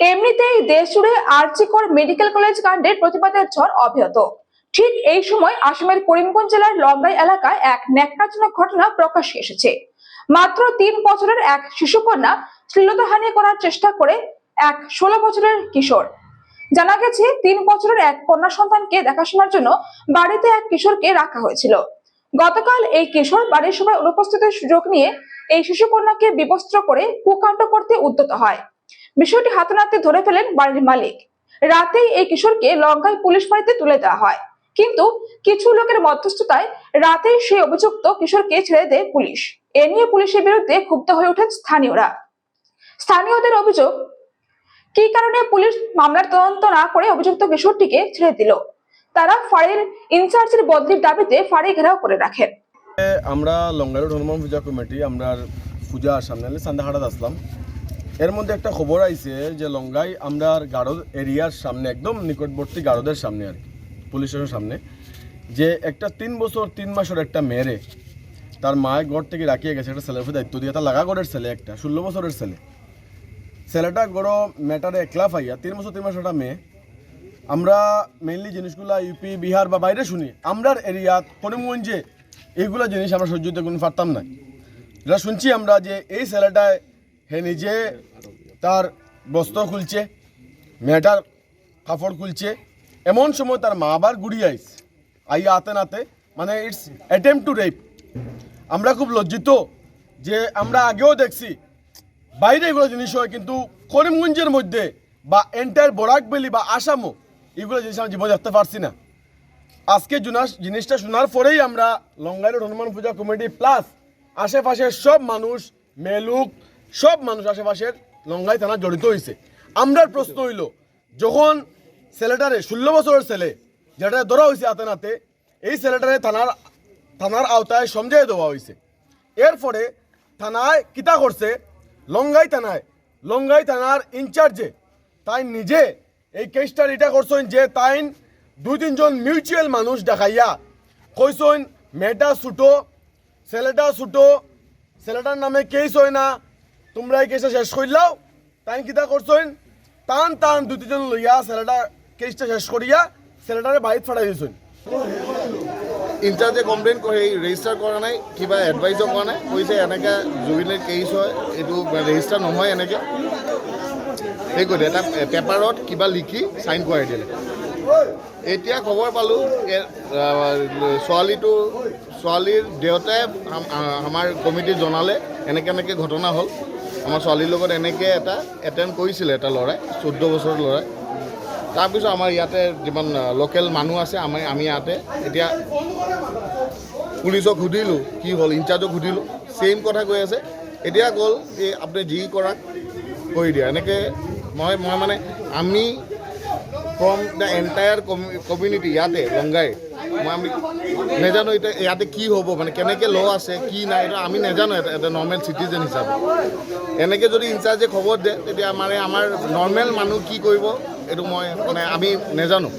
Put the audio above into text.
এমনিতেই দেশ জুড়ে আর্চিকর মেডিকেল কলেজ কাণ্ডের প্রতিবাদের ঝড় অব্যাহত। ঠিক এই সময় আসামের করিমগঞ্জ জেলার লম্বাই এলাকায় এক ন্যাক্কারজনক ঘটনা প্রকাশ্যে এসেছে। মাত্র তিন বছরের এক শিশুকন্যা শ্লীলতাহানি করার চেষ্টা করে এক ষোলো বছরের কিশোর। জানা গেছে, তিন বছরের এক কন্যা সন্তানকে দেখাশোনার জন্য বাড়িতে এক কিশোরকে রাখা হয়েছিল। গতকাল এই কিশোর বাড়ির সবাই অনুপস্থিতির সুযোগ নিয়ে এই শিশুকন্যাকে বিবস্ত্র করে কুকাণ্ড করতে উদ্যত হয়। বিষয়টি হাতে নাতে ধরে ফেলেন বাড়ির মালিক। রাতেই এই কিশোরকে লঙ্কায় পুলিশ বাড়িতে তুলে দেওয়া হয়। কিন্তু কিছু লোকের মধ্যস্থতায় রাতেই সেই অভিযুক্ত কিশোরকে ছেড়ে দেয় পুলিশ। এ নিয়ে পুলিশের বিরুদ্ধে ক্ষুব্ধ হয়ে ওঠেন স্থানীয়রা। স্থানীয়দের অভিযোগ, কী কারণে পুলিশ মামলার তদন্ত না করে অভিযুক্ত কিশোরটিকে ছেড়ে দিল? তারা ফাঁড়ির ইনচার্জের বদলির দাবিতে ফাঁড়ি ঘেরাও করে রাখেন। আমরা লঙ্গারু হনুমান পূজা কমিটি, আমরা পূজা সামনে সান্দাহাটাত আসলাম। এর মধ্যে একটা খবর আইছে যে লঙ্গাই আমরা গারদ এরিয়ার সামনে, একদম নিকটবর্তী গারদের সামনে আর কি, পুলিশ স্টেশনের সামনে, যে একটা তিন বছর, তিন মাসের একটা মেয়েরে তার মায়ের ঘর থেকে রাখিয়ে গেছে, একটা ছেলের দায়িত্ব দিয়ে তার লাগা গড়ের ছেলে একটা, ষোলো বছরের ছেলে। ছেলেটা গড় মেটারে একলা ফাইয়া, তিন বছর, তিন মাসের একটা মেয়ে। আমরা মেইনলি জিনিসগুলো ইউপি বিহার বা বাইরে শুনি, আমরার এরিয়াত করিমগঞ্জে, এইগুলো জিনিস আমরা সহ্য করতে কোনো পারতাম না। যেটা শুনছি আমরা যে এই ছেলেটায় হে নিজে তার বস্ত্র খুলছে, মেয়েটার কাপড় খুলছে। এমন সময় তার মা আবার গুড়ি আইস আই আতে নাতে মানে ইটস অ্যাটেম্প টু রেপ আমরা খুব লজ্জিত যে আমরা আগেও দেখছি, বাইরে এগুলো জিনিস হয়, কিন্তু করিমগঞ্জের মধ্যে বা এন্টায়ার বরাক ভ্যালি বা আসামও এগুলো জিনিস আমরা জীবনে দেখতে পারছি না। আজকে জুনাস জিনিসটা শোনার পরেই আমরা লঙ্গাইয়ের হনুমান পূজা কমিটি প্লাস আশেপাশের সব মানুষ মেলুক সব মানুষ আশেপাশের লঙ্গাই থানা জড়িত হয়েছে আমরার প্রশ্ন হইল, যখন ছেলেটারে ষোলো বছরের ছেলে যেটা ধরা হয়েছে হাতে নাতে, এই ছেলেটারে থানার থানার আওতায় সমঝাই দেওয়া হয়েছে এরপরে থানায় কিতা করছে? লঙ্গাই থানায়, লঙ্গাই থানার ইনচার্জে তাই নিজে এই কেসটার এটা করছেন যে তাইন দুই তিনজন মিউচুয়াল মানুষ দেখাইয়া কইসইন মেয়েটা ছুটো ছেলেটা ছুটো ছেলেটার নামে কেস হয় না তোমরা এই কেসটা শেষ করলাও। তাই কিতা করছেন টান টান দুই তিনজন লইয়া ছেলেটা কেসটা শেষ করিয়া ছেলেটারে বাড়িত ফাটাই দিয়েছেন ইনচাৰ্জে কমপ্লেইন কৰি ৰেজিষ্টাৰ কৰা নাই, কিবা এডভাইজো কৰা নাই? কৈছে এনেকৈ জুবিনেল কেছ হয়, এইটো ৰেজিষ্টাৰ নহয় এনেকৈ। সেই কৰি এটা পেপাৰত কিবা লিখি চাইন কৰাই দিলে। এতিয়া খবৰ পালোঁ ছোৱালীটো, ছোৱালীৰ দেউতাই আমাৰ কমিটিত জনালে, এনেকৈ এনেকৈ ঘটনা হ'ল। আমাৰ ছোৱালীৰ লগত এনেকৈ এটা এটেম্প কৰিছিলে এটা ল'ৰাই, চৈধ্য বছৰৰ ল'ৰাই। তাৰপিছত আমাৰ ইয়াতে যিমান লোকেল মানুহ আছে আমি আমি ইয়াতে এতিয়া পুলিচক সুধিলোঁ, কি হ'ল, ইনচাৰ্জক সুধিলোঁ ছেইম কথা কৈ আছে। এতিয়া গ'ল, এই আপুনি যি কৰাক কৰি দিয়া। এনেকৈ মই মই মানে আমি ফ্ৰম দ্য এণ্টায়াৰ কমিউনিটি ইয়াতে লংগাই নেজানো এতিয়া ইয়াতে কি হ'ব মানে কেনেকৈ ল আছে, কি নাই এইটো আমি নেজানো এটা নৰ্মেল চিটিজেন হিচাপে। এনেকৈ যদি ইনচাৰ্জে খবৰ দিয়ে, তেতিয়া মানে আমাৰ নৰ্মেল মানুহ কি কৰিব, এইটো মই মানে আমি নেজানো।